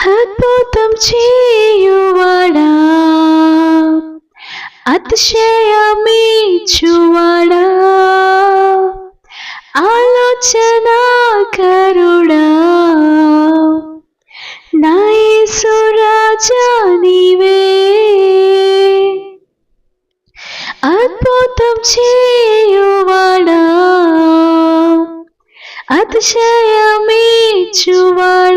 అద్భుతం చేయువాడా? అతిశయమీ చువాడా ఆలోచన కరుడా నా నీవే. అద్భుతం చేయువాడా? అతిశయమీ చువాడా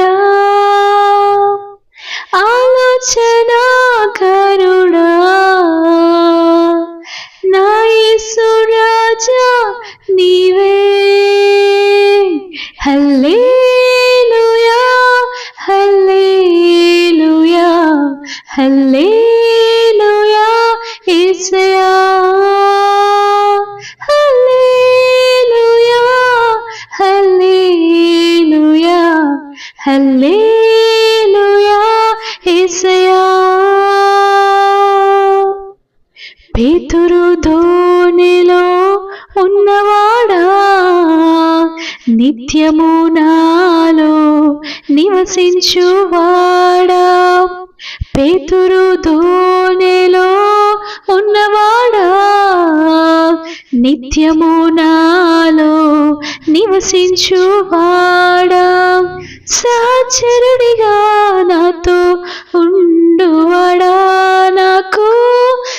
హల్లెలూయా యేసయ్యా. హల్లెలూయా హల్లెలూయా. హల్లెలూయా యేసయ్యా. పేతురు ధోనిలో ఉన్నవాడా? నిత్యము నాలో నివసించువాడా? పేతురు ధోనిలో ఉన్నవాడా? నిత్యము నాలో నివసించువాడా? సహచరుడిగా నాతో ఉండువాడా? నాకు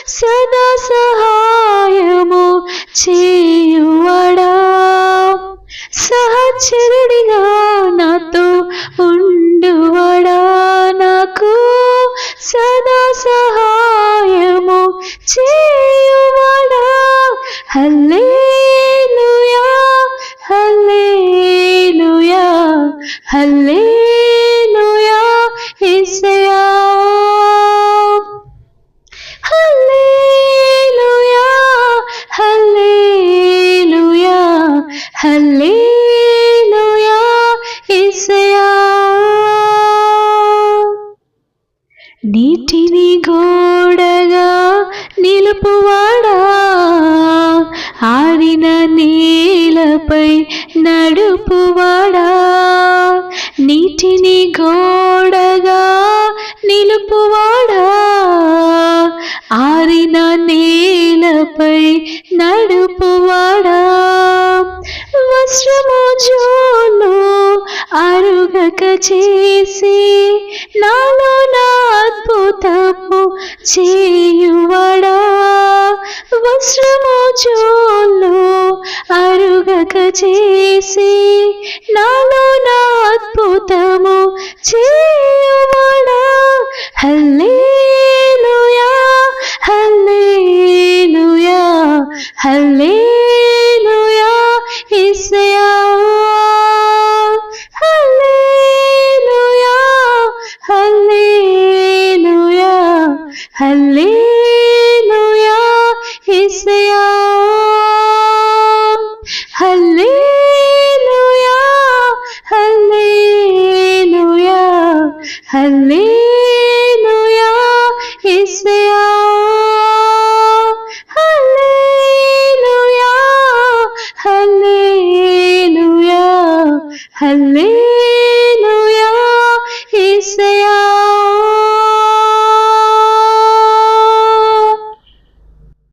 సదా సహాయము చేయువాడా? సహచరుడిగా నాతో హల్లెలూయా యేసయ్యా. హల్లెలూయా హల్లెలూయా హల్లెలూయా యేసయ్యా. నీటిని గోడగా నిలుపువాడా? ఆరిన నీలపై నడుపువాడా? నీటిని గోడగా నిలుపువాడా? ఆరిన నేలపై నడుపువాడా? వస్త్రము జోలు అరుగక చేసి నాలో నా అద్భుతము చే అరుగక చేసి నాలో నా అద్భుతము చేయువాడా? హల్లెలూయా హల్లెలూయా హల్లెలూయా యేసయ్యా. హల్లెలూయా హల్లెలూయా హల్లెలూయా. 할렐루야 있어요. 할렐루야 할렐루야 할렐루야.